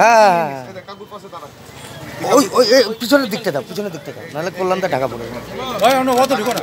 হ্যাঁ ওই ওই এই পিছনের দিকটা দাও পিছনের দিকটা দাও নাহলে কল্যাণটা ঢাকা পড়ে যাবে। ভাই অন্য কত ঢুকো না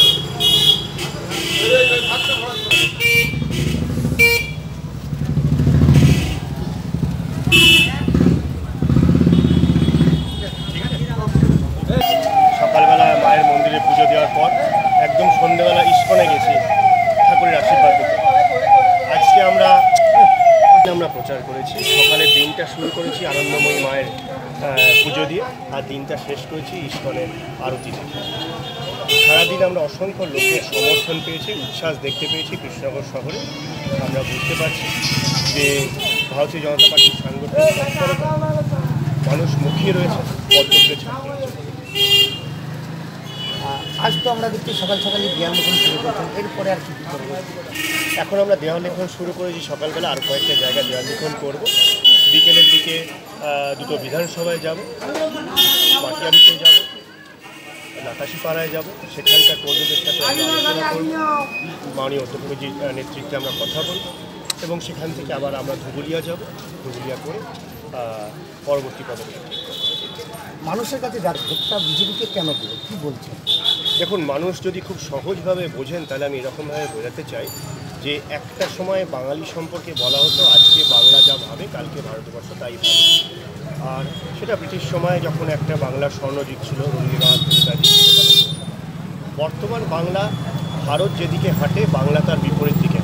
সকালবেলা মায়ের মন্দিরে পুজো দেওয়ার পর একদম সন্ধ্যেবেলা ইস্কনে গেছি ঠাকুরের আশীর্বাদ পেতে আজকে আমরা আমরা প্রচার করেছি। সকালে দিনটা শুরু করেছি আনন্দময়ী মায়ের পুজো দিয়ে, আর দিনটা শেষ করেছি ইস্কনের আরতি দেখে সারাদিন আমরা অসংখ্য লোকের সমর্থন পেয়েছি, উচ্ছ্বাস দেখতে পেয়েছি কৃষ্ণনগর শহরে। আমরা বুঝতে পারছি যে ভারতীয় জনতা পার্টির সাংগঠনিক মানুষ মুখিয়ে রয়েছে কর্তব্যের ছাত্র আজ তো আমরা দেখছি সকাল সকালে জ্ঞান যখন শুরু করছেন, এরপরে আর কি করব এখন আমরা দেওয়াল লিখন শুরু করেছি সকালবেলা, আর কয়েকটা জায়গায় দেওয়াল লিখন করব বিকেলের দিকে দুটো বিধানসভায় যাব মাটিয়ালিতে যাব, নাকাশিপাড়ায় যাব, সেখানকার কর্মীদের সাথে আলোচনা করব, মাননীয় অধ্যক্ষজির নেতৃত্বে আমরা কথা বলব, এবং সেখান থেকে আবার আমরা ধুবুলিয়া যাব, ধুবুলিয়া করে পরবর্তী পদক্ষেপ। মানুষের কাছে যার ভোটটা বিজেপিকে কেন দিল? কি বলছেন? দেখুন, মানুষ যদি খুব সহজভাবে বোঝেন, তাহলে আমি এরকমভাবে বোঝাতে চাই যে একটা সময় বাঙালি সম্পর্কে বলা হতো, আজকে বাংলা যা ভাবে, কালকে ভারতবর্ষ তাই ভাবে। আর সেটা ব্রিটিশ সময়ে যখন একটা বাংলা স্বর্ণযুগ ছিল রবীন্দ্রনাথ, নেতাজি বর্তমান বাংলা, ভারত যেদিকে হাঁটে, বাংলা তার বিপরীত দিকে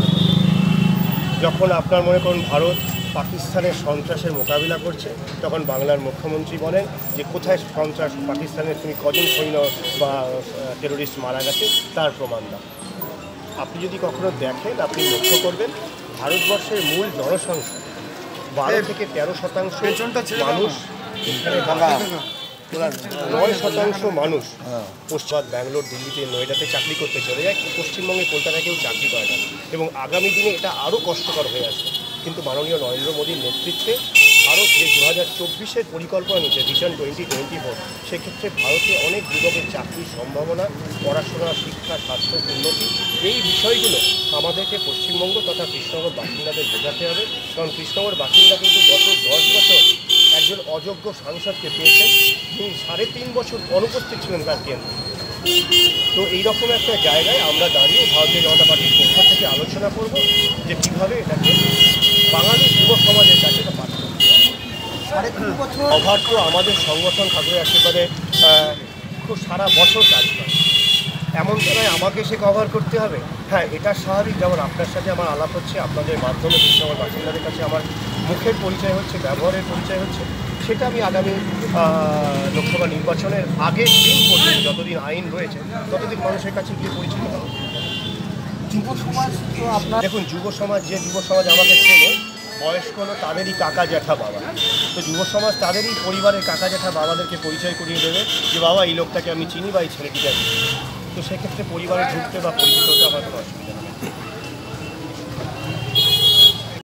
যখন আপনার মনে করুন, ভারত পাকিস্তানের সন্ত্রাসের মোকাবিলা করছে তখন বাংলার মুখ্যমন্ত্রী বলেন যে কোথায় সন্ত্রাস পাকিস্তানের তুমি কজন সৈন্য বা টেরোরিস্ট মারা গেছে তার প্রমাণ দাও। আপনি যদি কখনো দেখেন আপনি লক্ষ্য করবেন ভারতবর্ষের মূল জনসংখ্যা বারো থেকে তেরো শতাংশ মানুষ নয় শতাংশ মানুষ পশ্চিমবঙ্গ ব্যাঙ্গালোর দিল্লিতে নয়ডাতে চাকরি করতে চলে যায় পশ্চিমবঙ্গে কলকাতায় কেউ চাকরি করে না এবং আগামী দিনে এটা আরও কষ্টকর হয়ে আসবে। কিন্তু মাননীয় নরেন্দ্র মোদীর নেতৃত্বে ভারত যে দু হাজার চব্বিশের পরিকল্পনা নিচ্ছে ভিশন টোয়েন্টি টোয়েন্টি ফোর সেক্ষেত্রে ভারতে অনেক যুবকের চাকরির সম্ভাবনা, পড়াশোনা, শিক্ষা, স্বাস্থ্য, উন্নতি, এই বিষয়গুলো আমাদেরকে পশ্চিমবঙ্গ তথা কৃষ্ণনগর বাসিন্দাদের বোঝাতে হবে। কারণ কৃষ্ণনগর বাসিন্দা কিন্তু গত দশ বছর একজন অযোগ্য সাংসদকে পেয়েছেন তিনি সাড়ে তিন বছর অনুপস্থিত ছিলেন তার কেন্দ্রে তো এইরকম একটা জায়গায় আমরা দাঁড়িয়ে ভারতীয় জনতা পার্টির পক্ষ থেকে আলোচনা করব যে কীভাবে এটাকে বাঙালি যুব সমাজের কাছে এটা আমাদের সংগঠন ঠাকুরের একেবারে খুব সারা বছর কাজ করে। এমন নয় আমাকে সে কভার করতে হবে? হ্যাঁ এটা স্বাভাবিক। যেমন আপনার সাথে আমার আলাপ হচ্ছে, আপনাদের মাধ্যমে কৃষ্ণনগর বাসিন্দাদের কাছে আমার মুখের পরিচয় হচ্ছে, ব্যবহারের পরিচয় হচ্ছে। সেটা আমি আগামী লোকসভা নির্বাচনের আগের দিন পর্যন্ত যতদিন আইন রয়েছে, ততদিন মানুষের কাছে গিয়ে পরিচিত হবে। দেখুন যুব সমাজ যে যুব সমাজ আমাকে চেনে বয়স্ক হলো তাদেরই কাকা জ্যাঠা বাবা তো যুব সমাজ তাদেরই পরিবারের কাকা জ্যাঠা বাবাদেরকে পরিচয় করিয়ে দেবে যে, বাবা, এই লোকটাকে আমি চিনি বা এই ছেলেটিকে। তো সেক্ষেত্রে পরিবারে ঢুকতে বা পরিচিত হতে আমার কোনো অসুবিধা।